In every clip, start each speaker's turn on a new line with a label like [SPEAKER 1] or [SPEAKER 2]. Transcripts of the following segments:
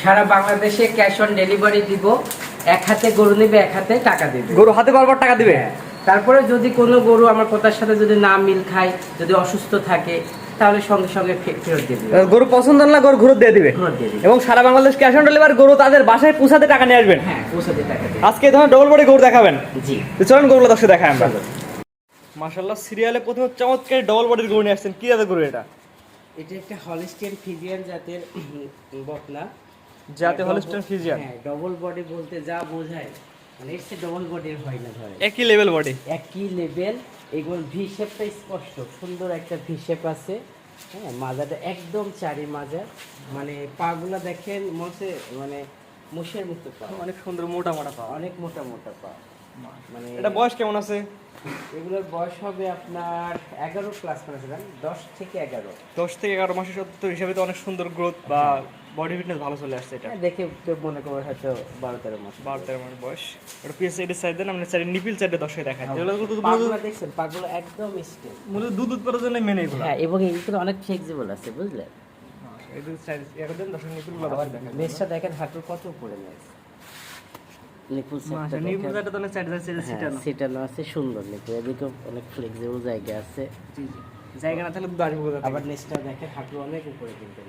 [SPEAKER 1] সারা বাংলাদেশে cash on delivery দিব। এক হাতে গরু নেবে এক হাতে টাকা দেবে।
[SPEAKER 2] গরু হাতে বারবার টাকা দিবে?
[SPEAKER 1] হ্যাঁ। তারপরে যদি কোনো গরু আমার কথার সাথে যদি না মিল খায় যদি অসুস্থ থাকে তাহলে সঙ্গে সঙ্গে ফেরত দিয়ে দেবে।
[SPEAKER 2] গরু পছন্দ না গরু ঘুরত দিয়ে দিবে? এবং সারা বাংলাদেশ ক্যাশ অন ডেলিভারি গরু তাদের বাসায় পুষাতে টাকা নিয়ে আসবেন?
[SPEAKER 1] হ্যাঁ পৌঁছাতে টাকা
[SPEAKER 2] আজকে এই ডবল বডি গরু দেখাবেন?
[SPEAKER 1] জি।
[SPEAKER 2] চলুন গরুগুলো দর্শক দেখায় আমরা।
[SPEAKER 1] চলো।
[SPEAKER 2] মাশাল্লাহ সিরিয়ালে প্রথমে চমৎকার ডবল বডির গরু নিয়ে আসছেন। কি জাতের গরু এটা?
[SPEAKER 1] এটা একটা হলিস্টিয়ান ফিজিয়ান জাতের বকনা।
[SPEAKER 2] জাতে হলিস্টাইন ফিজিয়ান
[SPEAKER 1] হ্যাঁ ডবল বডি বলতে যা বোঝায় মানে এর ডাবল ডবল বডির হয় না ধরে
[SPEAKER 2] একই লেভেল বডি
[SPEAKER 1] একই লেভেল এগুলো ভি শেপটা স্পষ্ট সুন্দর একটা ভি শেপ আছে। হ্যাঁ মাজাটা একদম চারি মাজা মানে পাগুলা দেখেন মনে মানে মোষের মতো পা
[SPEAKER 2] অনেক সুন্দর মোটা মোটা পা
[SPEAKER 1] অনেক মোটা মোটা পা মানে
[SPEAKER 2] এটা বয়স কেমন আছে?
[SPEAKER 1] এগুলোর বয়স হবে আপনার এগারো প্লাস মানে দশ থেকে এগারো।
[SPEAKER 2] দশ থেকে এগারো মাসের সত্য হিসাবে তো অনেক সুন্দর গ্রোথ বা বডি ফিটনেস ভালো চলে আসছে এটা।
[SPEAKER 1] হ্যাঁ, দেখে কেউ মনে করবে হয়তো বারো তেরো মাস।
[SPEAKER 2] বারো তেরো মাস বয়স। ওটা পিএস এর সাইড দেন আপনি সাইড নিপিল সাইডে দশে দেখায় যেগুলো তো মূলত-
[SPEAKER 1] দেখছেন পাগুলো একদম স্টেট
[SPEAKER 2] মূলত দুধ উৎপাদনের মেনে এগুলো।
[SPEAKER 1] হ্যাঁ এবং এইগুলো অনেক ফ্লেক্সিবল আছে বুঝলেন?
[SPEAKER 2] এই দুধ সাইড এক দেন দশে নিপিলগুলো দেখায়
[SPEAKER 1] লেজটা দেখেন হাঁটুর কত উপরে লেজ
[SPEAKER 2] অনেক সাইড আছে সেটানো
[SPEAKER 1] আছে সুন্দর নিপুল এদিকেও অনেক ফ্লেক্সিবল জায়গা আছে।
[SPEAKER 2] জি জি। জায়গা না থাকলে দুধ আসবে
[SPEAKER 1] আবার নেক্সটটা দেখেন হাঁটু অনেক উপরে কিন্তু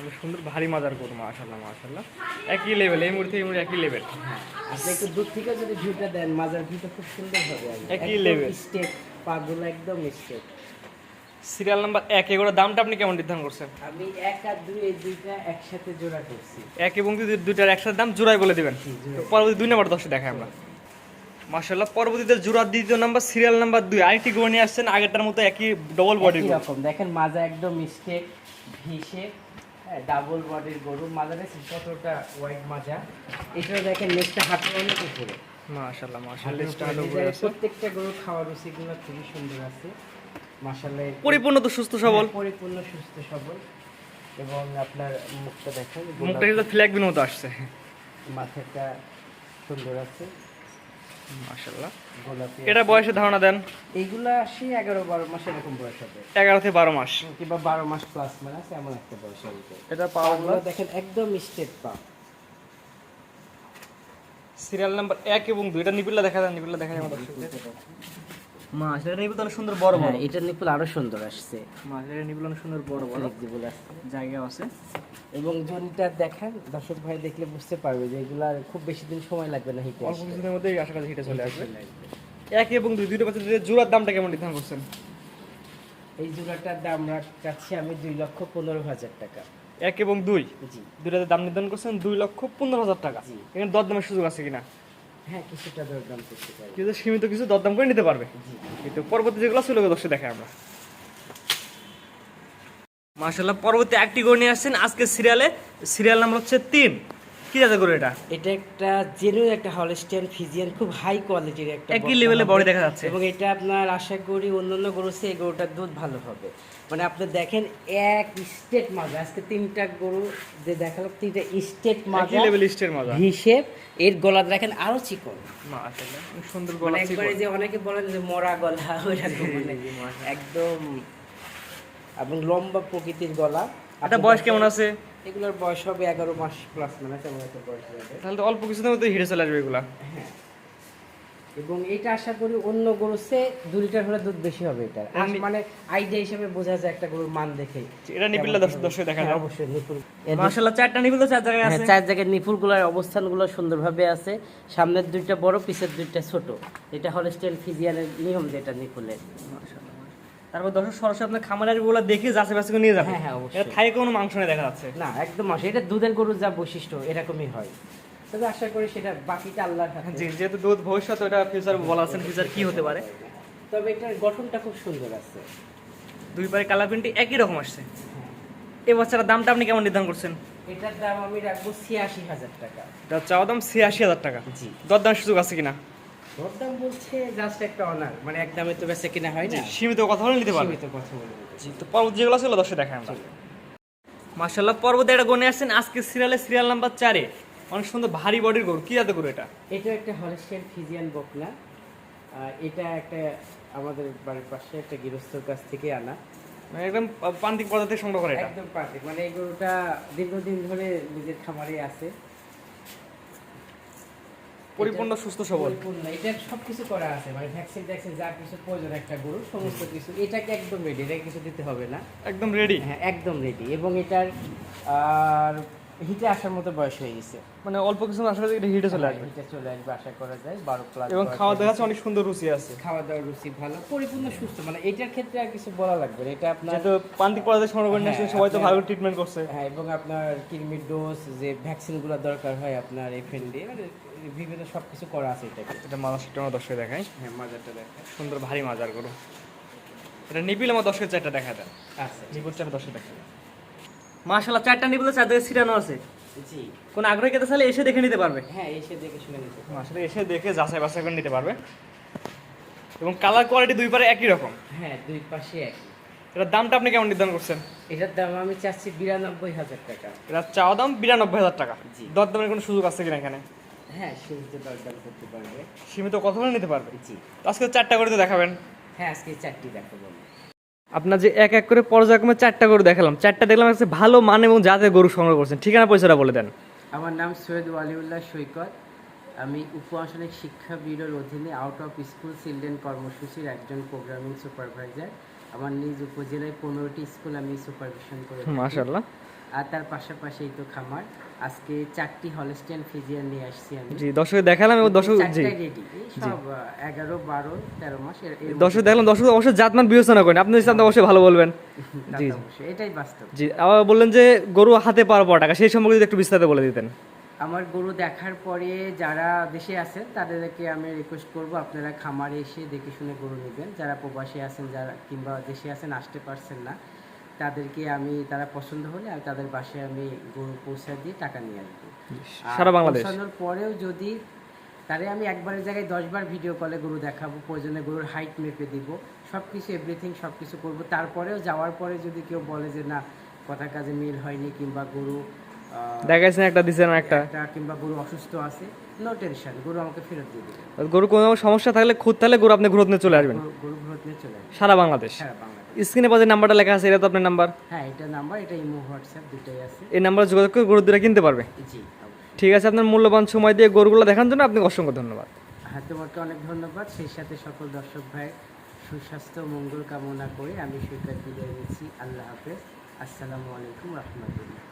[SPEAKER 2] অনেক সুন্দর ভারী মাজার গরু মাশাল্লাহ মাশাল্লাহ একই লেভেল এই মুহূর্তে এই মুহূর্তে একই লেভেল
[SPEAKER 1] হ্যাঁ আপনি একটু দূর থেকে যদি ভিউটা দেন মাজার ভিউটা খুব সুন্দর হবে।
[SPEAKER 2] একই।
[SPEAKER 1] স্টেপ পাগুলো একদম স্টেপ
[SPEAKER 2] সিরিয়াল নাম্বার এক এগুলোর দামটা আপনি কেমন নির্ধারণ করছেন?
[SPEAKER 1] আমি এক আর দুই এই দুইটা একসাথে জোড়া করছি।
[SPEAKER 2] এক এবং দুই দুইটার একসাথে দাম জোড়াই বলে দিবেন। তো পরবর্তী দুই নাম্বার দশে দেখাই আমরা। মাশাল্লাহ পরবর্তীতে জোড়া দ্বিতীয় নাম্বার সিরিয়াল নাম্বার দুই। আরেকটি গরু নিয়ে আসছেন আগেরটার মতো একই ডবল বডি
[SPEAKER 1] একই রকম। দেখেন মাজা একদম মিস্টেক ভিসে ডাবল বডির গরু। মাজা দেখছেন কতটা ওয়াইড মাজা। এটা দেখেন নেক্সটটা হাঁটু অনেক উপরে।
[SPEAKER 2] মাশাল্লাহ মাশাল্লাহ
[SPEAKER 1] প্রত্যেকটা গরু খাওয়ার রুচিগুলো খুবই সুন্দর আছে। মাসাল্লাহ
[SPEAKER 2] পরিপূর্ণ তো সুস্থ সবল।
[SPEAKER 1] পরিপূর্ণ সুস্থ সবল। এবং আপনার মুখটা দেখেন
[SPEAKER 2] মুখটা কিন্তু ফ্ল্যাগ বিন মতো আসছে।
[SPEAKER 1] মাথাটা সুন্দর আছে। গোলাপি
[SPEAKER 2] এটা বয়সে ধারণা দেন?
[SPEAKER 1] এইগুলা আসি এগারো বারো মাস এরকম বয়স হবে।
[SPEAKER 2] এগারো থেকে বারো মাস।
[SPEAKER 1] কিংবা বারো মাস প্লাস মানে আছে এমন একটা বয়স হবে।
[SPEAKER 2] এটা
[SPEAKER 1] পাগুলো
[SPEAKER 2] পাওয়া
[SPEAKER 1] দেখেন একদম স্টেট পা
[SPEAKER 2] সিরিয়াল নাম্বার এক এবং দুই এটা নিপিল্লা দেখা যায় নিপিল্লা দেখা যায় আমার অনেক সুন্দর বড় বড়।
[SPEAKER 1] হ্যাঁ এটা নিপুল আরও সুন্দর আসছে।
[SPEAKER 2] অনেক সুন্দর বড় বড়।
[SPEAKER 1] ফ্লেক্সিবল আসছে।
[SPEAKER 2] জায়গা আছে।
[SPEAKER 1] এবং জনিটা দেখেন দর্শক ভাই দেখলে বুঝতে পারবে যে এগুলা খুব বেশি দিন সময় লাগবে না হিটে
[SPEAKER 2] অল্প কিছুদিনের মধ্যেই আশা করি হিটে চলে আসবে। এক এবং দুই দুইটা জোড়ার দামটা কেমন নির্ধারণ করছেন?
[SPEAKER 1] এই জোড়াটার দাম রাখছি আমি দুই লক্ষ পনেরো হাজার টাকা।
[SPEAKER 2] এক এবং দুই?
[SPEAKER 1] জি।
[SPEAKER 2] দুইটাতে দাম নির্ধারণ করছেন দুই লক্ষ পনেরো হাজার টাকা। এখানে দরদামের সুযোগ আছে কিনা?
[SPEAKER 1] হ্যাঁ কিছুটা দরদাম করতে পারি।
[SPEAKER 2] কিন্তু সীমিত কিছু দরদাম করে নিতে পারবে। কিন্তু পরবর্তী যেগুলো ছিল দর্শক দেখায় আমরা। মার্শাল্লাহ পরবর্তী একটি গড় নিয়ে আসছেন আজকে সিরিয়ালে। সিরিয়াল নাম হচ্ছে তিন। কি যাতে গরু এটা?
[SPEAKER 1] এটা একটা জেনুইন একটা হলস্টিয়ান ফিজিয়ান খুব হাই কোয়ালিটির একটা
[SPEAKER 2] একই
[SPEAKER 1] হবে।
[SPEAKER 2] body দেখা যাচ্ছে।
[SPEAKER 1] এবং এটা আপনার আশা করি অন্যান্য গরু এই গরুটার দুধ ভালো হবে। মানে আপনি দেখেন এক স্টেট মাজা। আজকে তিনটা গরু যে দেখালাম তিনটা স্টেট মাজা
[SPEAKER 2] লেভেল স্টের মজা।
[SPEAKER 1] হিসেব। এর গলা দেখেন আরও চিকন।
[SPEAKER 2] সুন্দর
[SPEAKER 1] মানে
[SPEAKER 2] গলা
[SPEAKER 1] একবারে যে অনেকে বলেন যে মরা গলা ওইরকম মানে একদম এবং লম্বা প্রকৃতির গলা।
[SPEAKER 2] এটা বয়স কেমন আছে?
[SPEAKER 1] এগুলোর বয়স হবে এগারো মাস প্লাস মানে একটা বয়স
[SPEAKER 2] তাহলে তো অল্প কিছুদিনের মধ্যে হিটে চলে আসবে এগুলা।
[SPEAKER 1] এবং এটা আশা করি অন্য গরুর চেয়ে দু লিটার হলে দুধ বেশি হবে এটা মানে আইডিয়া হিসেবে বোঝা যায় একটা গরুর মান দেখে।
[SPEAKER 2] এটা নিপিল্লা দর্শক দর্শক দেখা যায়
[SPEAKER 1] অবশ্যই নিপুল।
[SPEAKER 2] মাশাল্লাহ চারটা নিপিল তো চার জায়গায়
[SPEAKER 1] হ্যাঁ
[SPEAKER 2] আছে।
[SPEAKER 1] চার জায়গায় নিপুলগুলোর অবস্থানগুলো সুন্দরভাবে আছে। সামনের দুইটা বড় পিছের দুইটা ছোট। এটা হল স্টেল ফিজিয়ানের নিয়ম যেটা নিপুলের।
[SPEAKER 2] মাশাআল্লাহ। তারপর দর্শক সরাসরি আপনার খামারেরগুলো দেখে যাচাই বাছাই করে নিয়ে যাবে।
[SPEAKER 1] হ্যাঁ, হ্যাঁ, অবশ্যই।
[SPEAKER 2] এটা থাই কোনো মাংস নেই দেখা যাচ্ছে।
[SPEAKER 1] না একদম আসে এটা দুধের গরুর যা বৈশিষ্ট্য এরকমই হয়। তবে আশা করি সেটা বাকিটা আল্লাহর হাতে।
[SPEAKER 2] জি যেহেতু দুধ ভবিষ্যৎ এটা ফিউচার বলা আছেন ফিউচার কি হতে পারে।
[SPEAKER 1] তবে এটার গঠনটা খুব সুন্দর আছে।
[SPEAKER 2] দুই পারে কালার প্রিন্টটি একই রকম আসছে। এই বাচ্চাটার দামটা আপনি কেমন নির্ধারণ করছেন?
[SPEAKER 1] এটার দাম আমি রাখব ছিয়াশি হাজার টাকা।
[SPEAKER 2] চাওয়া দাম ছিয়াশি হাজার টাকা।
[SPEAKER 1] জি।
[SPEAKER 2] দরদাম সুযোগ আছে কিনা?
[SPEAKER 1] দরদাম বলছে জাস্ট একটা অনার মানে একদমে তো বেঁচে কিনা হয় না।
[SPEAKER 2] সীমিত কথা বলে নিতে পারবে।
[SPEAKER 1] সীমিত কথা বলে
[SPEAKER 2] তো পরবর্তী যেগুলো ছিল দর্শক দেখায় আমরা। মার্শাল্লাহ পর্বতে একটা গনে আসছেন আজকে সিরিয়ালে সিরিয়াল নাম্বার চারে অনেক সুন্দর ভারী বডির গরু কি যাতে গরু এটা?
[SPEAKER 1] এটা একটা হলিস্টিয়ান ফিজিয়ান বকনা। এটা একটা আমাদের বাড়ির পাশে একটা গৃহস্থর কাছ থেকে আনা।
[SPEAKER 2] মানে একদম প্রান্তিক পর্যায়ে থেকে সংগ্রহ করে এটা।
[SPEAKER 1] একদম পারফেক্ট মানে এই গরুটা দীর্ঘদিন ধরে নিজের খামারে আছে।
[SPEAKER 2] পরিপূর্ণ সুস্থ সবল।
[SPEAKER 1] পরিপূর্ণ। এটার সবকিছু করা আছে। মানে ভ্যাকসিন ট্যাকসিন যা কিছু প্রয়োজন একটা গরু সমস্ত কিছু। এটাকে একদম রেডি এটা কিছু দিতে হবে না।
[SPEAKER 2] একদম রেডি
[SPEAKER 1] হ্যাঁ একদম রেডি এবং এটার আর হিটে আসার মতো বয়স হয়ে গেছে।
[SPEAKER 2] মানে অল্প কিছু আশা করি এটা হিটে চলে আসবে।
[SPEAKER 1] হিটে চলে আসবে আশা করা যায়। বারো প্লাস
[SPEAKER 2] এবং খাওয়া দাওয়া আছে অনেক সুন্দর রুচি আছে।
[SPEAKER 1] খাওয়া দাওয়ার রুচি ভালো পরিপূর্ণ সুস্থ। মানে এটার ক্ষেত্রে আর কিছু বলা লাগবে না। এটা আপনার
[SPEAKER 2] সংগ্রহ করে নিয়ে
[SPEAKER 1] হ্যাঁ,
[SPEAKER 2] সবাই তো ভালো ট্রিটমেন্ট করছে।
[SPEAKER 1] হ্যাঁ এবং আপনার কৃমির ডোজ যে ভ্যাকসিনগুলো দরকার হয় আপনার এফএনডি মানে বিভিন্ন সব কিছু করা আছে এটাকে।
[SPEAKER 2] এটা মাজার সেটা আমার দর্শকে দেখাই।
[SPEAKER 1] হ্যাঁ মাজারটা দেখা
[SPEAKER 2] সুন্দর ভারী মাজার করো এটা নিপিল আমার দর্শকের চারটা দেখা দেন।
[SPEAKER 1] আচ্ছা।
[SPEAKER 2] নিপুল চারটা দর্শক দেখা দেন। মাশাল্লাহ চারটা নিপুলে চার দিকে ছিটানো আছে।
[SPEAKER 1] জি।
[SPEAKER 2] কোন আগ্রহী কেটে চাইলে এসে দেখে নিতে পারবে।
[SPEAKER 1] হ্যাঁ এসে দেখে শুনে নিতে।
[SPEAKER 2] আসলে এসে দেখে যাচাই বাছাই করে নিতে পারবে। এবং কালার কোয়ালিটি দুই পারে একই রকম।
[SPEAKER 1] হ্যাঁ দুই পাশে একই।
[SPEAKER 2] এটার দামটা আপনি কেমন নির্ধারণ করছেন?
[SPEAKER 1] এটার দাম আমি চাচ্ছি বিরানব্বই হাজার টাকা।
[SPEAKER 2] এটার চাওয়া দাম বিরানব্বই হাজার টাকা।
[SPEAKER 1] জি।
[SPEAKER 2] দর দামের কোনো সুযোগ আছে কিনা এখানে?
[SPEAKER 1] হ্যাঁ সীমিত দরদাম করতে পারবে।
[SPEAKER 2] সীমিত কত হলে নিতে পারবে?
[SPEAKER 1] জি।
[SPEAKER 2] আজকে চারটা করে তো দেখাবেন।
[SPEAKER 1] হ্যাঁ আজকে চারটি দেখাবো।
[SPEAKER 2] আপনার যে এক এক করে পর্যায়ক্রমে চারটা গরু দেখালাম চারটা দেখলাম হচ্ছে ভালো মান এবং জাতের গরু সংগ্রহ করছেন। ঠিকানা পয়সাটা বলে দেন।
[SPEAKER 1] আমার নাম সৈয়দ ওয়ালিউল্লাহ সৈকত। আমি উপ আঞ্চলিক শিক্ষা ব্যুরোর অধীনে আউট অফ স্কুল চিলড্রেন কর্মসূচির একজন প্রোগ্রামিং সুপারভাইজার আমার নিজ উপজেলায় পনেরোটি স্কুল আমি সুপারভিশন করে থাকি। আর তার পাশাপাশি তো খামার। আজকে চারটি হলস্টিয়ান ফিজিয়ান নিয়ে আসছি আমি।
[SPEAKER 2] জি দর্শক দেখালাম এবং দর্শক জি।
[SPEAKER 1] সব এগারো বারো তেরো মাস
[SPEAKER 2] দর্শক দেখলাম দর্শক অবশ্যই জাতমান বিবেচনা করেন। আপনি যদি অবশ্যই ভালো বলবেন। জি।
[SPEAKER 1] এটাই বাস্তব।
[SPEAKER 2] জি আবার বললেন যে গরু হাতে পাওয়ার পর টাকা সেই সম্পর্কে যদি একটু বিস্তারিত বলে দিতেন।
[SPEAKER 1] আমার গরু দেখার পরে যারা দেশে আছেন তাদেরকে আমি রিকোয়েস্ট করব আপনারা খামারে এসে দেখে শুনে গরু নেবেন। যারা প্রবাসী আছেন যারা কিংবা দেশে আছেন আসতে পারছেন না তাদেরকে আমি তারা পছন্দ হলে আমি তাদের বাসায় আমি গরু পৌঁছা দিয়ে টাকা নিয়ে আসব।
[SPEAKER 2] সারা বাংলাদেশ।
[SPEAKER 1] পৌঁছানোর পরেও যদি তারে আমি একবারের জায়গায় দশবার ভিডিও কলে গরু দেখাবো প্রয়োজনে গরুর হাইট মেপে দিব সব কিছু এভরিথিং সব কিছু করব। তারপরেও যাওয়ার পরে যদি কেউ বলে যে না কথা কাজে মিল হয়নি কিংবা গরু
[SPEAKER 2] দেখাইছেন একটা দিচ্ছেন একটা।
[SPEAKER 1] কিংবা গরু অসুস্থ আছে নো টেনশন গরু আমাকে ফেরত দিয়ে দেবে।
[SPEAKER 2] গরু কোনো সমস্যা থাকলে খুদ থাকলে গরু আপনি ঘুরত নিয়ে চলে আসবেন।
[SPEAKER 1] গরু- ফেরত নিয়ে চলে আসবে
[SPEAKER 2] সারা বাংলাদেশ। স্ক্রিনে পাশে নাম্বারটা লেখা আছে এটা তো আপনার নাম্বার?
[SPEAKER 1] হ্যাঁ এটা নাম্বার এটা ইমো হোয়াটসঅ্যাপ দুটোই আছে।
[SPEAKER 2] এই নাম্বারে যোগাযোগ করে গরু দুটা কিনতে পারবে।
[SPEAKER 1] জি
[SPEAKER 2] ঠিক আছে আপনার মূল্যবান সময় দিয়ে গরুগুলো দেখার জন্য আপনাকে অসংখ্য ধন্যবাদ।
[SPEAKER 1] হ্যাঁ তোমাকে অনেক ধন্যবাদ। সেই সাথে সকল দর্শক ভাই সুস্বাস্থ্য মঙ্গল কামনা করে আমি সৈকত বিদায় নিচ্ছি আল্লাহ হাফেজ। আসসালামু আলাইকুম রহমতুল্লাহ।